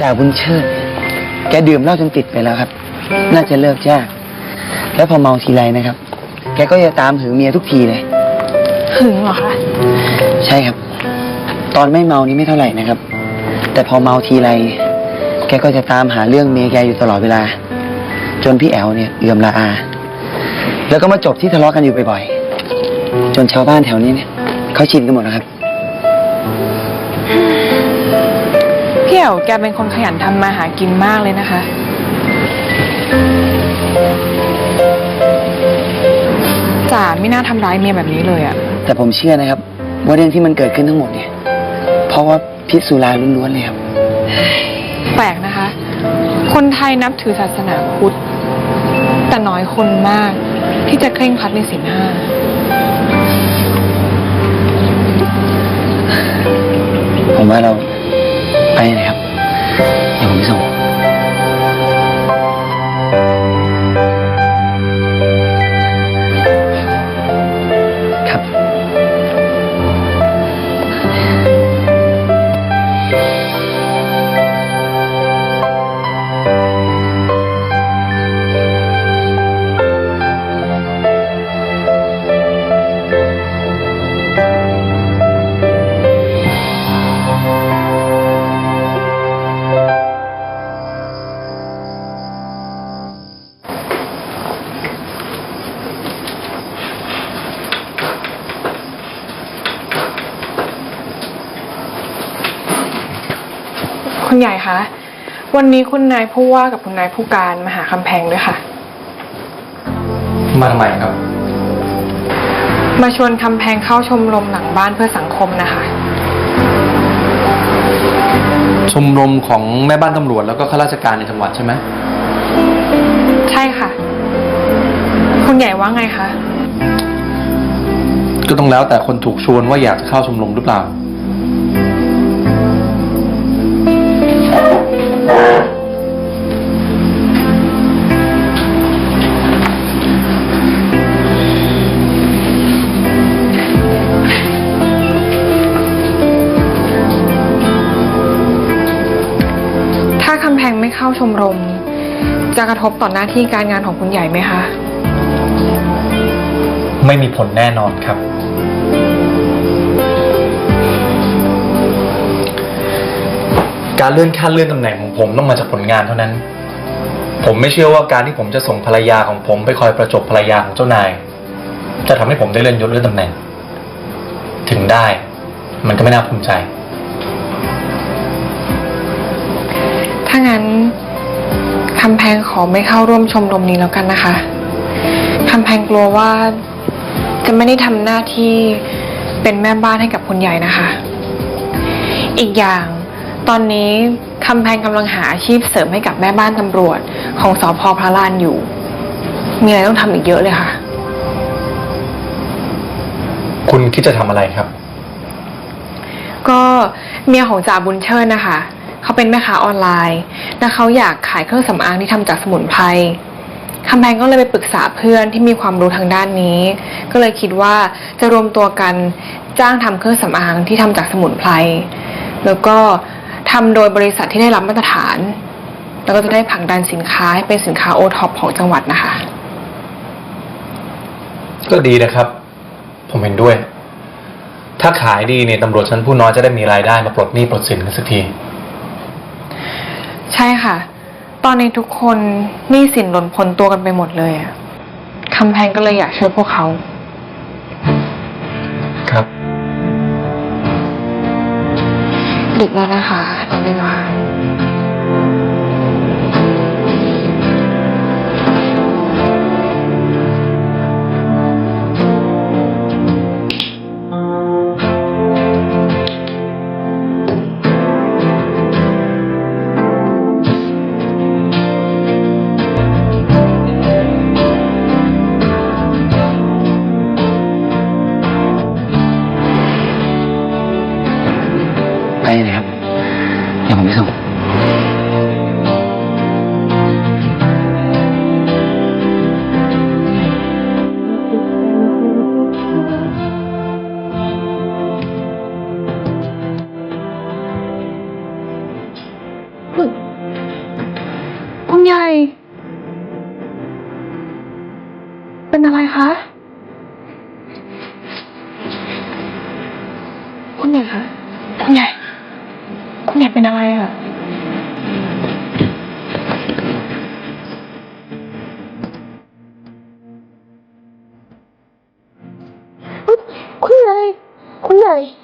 จ่าบุญเชิด แกดื่มเหล้าจนติดไปแล้วครับ น่าจะเลิกยาก แล้วพอเมาทีไรนะครับ แกก็จะตามหึงเมียทุกทีเลย หึงเหรอคะ ใช่ครับ ตอนไม่เมานี่ไม่เท่าไหร่นะครับ แต่พอเมาทีไร แกก็จะตามหาเรื่องเมียแกอยู่ตลอดเวลา จนพี่แอลเนี่ยเอื่อมละอา แล้วก็มาจบที่ทะเลาะกันอยู่บ่อยๆ จนชาวบ้านแถวนี้เนี่ยเขาชินกันหมดแล้วครับ พี่เอ๋วแกเป็นคนขยันทำมาหากินมากเลยนะคะจ่าไม่น่าทำร้ายเมียแบบนี้เลยอะแต่ผมเชื่อนะครับ ว่าเรื่องที่มันเกิดขึ้นทั้งหมดเนี่ย เพราะว่าพิษสุราล้วนๆเลยครับ แปลกนะคะ คนไทยนับถือศาสนาพุทธ แต่น้อยคนมาก ที่จะเคร่งครัดในศีลห้า ผมว่าเรา คุณใหญ่คะ วันนี้คุณนายผู้ว่ากับคุณนายผู้การมาหาคำแพงด้วยค่ะ มาทำไมครับ มาชวนคำแพงเข้าชมรมหลังบ้านเพื่อสังคมนะคะ ชมรมของแม่บ้านตำรวจแล้วก็ข้าราชการในจังหวัดใช่ไหม ใช่ค่ะ คุณใหญ่ว่าไงคะ ก็ต้องแล้วแต่คนถูกชวนว่าอยากจะเข้าชมรมหรือเปล่า งไม่เข้าชมรม จะกระทบต่อหน้าที่การงานของคุณใหญ่ไหมคะ ไม่มีผลแน่นอนครับ การเลื่อนขั้นเลื่อนตำแหน่งของผมต้องมาจากผลงานเท่านั้น ผมไม่เชื่อว่าการที่ผมจะส่งภรรยาของผมไปคอยประจบภรรยาของเจ้านาย จะทำให้ผมได้เลื่อนยศเลื่อนตำแหน่ง ถึงได้ มันก็ไม่น่าภูมิใจ งั้นคำแพงขอไม่เข้าร่วมชมรมนี้แล้วกันนะคะคำแพงกลัวว่าจะไม่ได้ทำหน้าที่เป็นแม่บ้านให้กับคุณใหญ่นะคะ อีกอย่างตอนนี้คำแพงกำลังหาอาชีพเสริมให้กับแม่บ้านตำรวจของสอพพระลานอยู่ มีอะไรต้องทำอีกเยอะเลยค่ะ คุณคิดจะทำอะไรครับ ก็เมียของจ่าบุญเชิญนะคะ เขาเป็นแม่ค้าออนไลน์และเขาอยากขายเครื่องสำอางที่ทำจากสมุนไพรคำแพงก็เลยไปปรึกษาเพื่อนที่มีความรู้ทางด้านนี้ ก็เลยคิดว่าจะรวมตัวกันจ้างทำเครื่องสำอางที่ทำจากสมุนไพร แล้วก็ทำโดยบริษัทที่ได้รับมาตรฐาน แล้วก็จะได้ผลักดันสินค้าให้เป็นสินค้าโอท็อปของจังหวัดนะคะ ก็ดีนะครับ ผมเห็นด้วย ถ้าขายดีเนี่ยตำรวจชั้นผู้น้อยจะได้มีรายได้มาปลดหนี้ปลดสินกันสักที ใช่ค่ะ ตอนนี้ทุกคนหนี้สินหล่นพ้นตัวกันไปหมดเลยอะคำแพงก็เลยอยากช่วยพวกเขา ครับ ดึกแล้วนะคะนอนดีกว่าไปเลยครับเดี๋ย คุณคุณใหญ่ เป็นอะไรคะ คุณใหญ่คะคุณใหญ่ คุณใหญ่เป็นอะไรอะคุณใหญ่ คุณใหญ่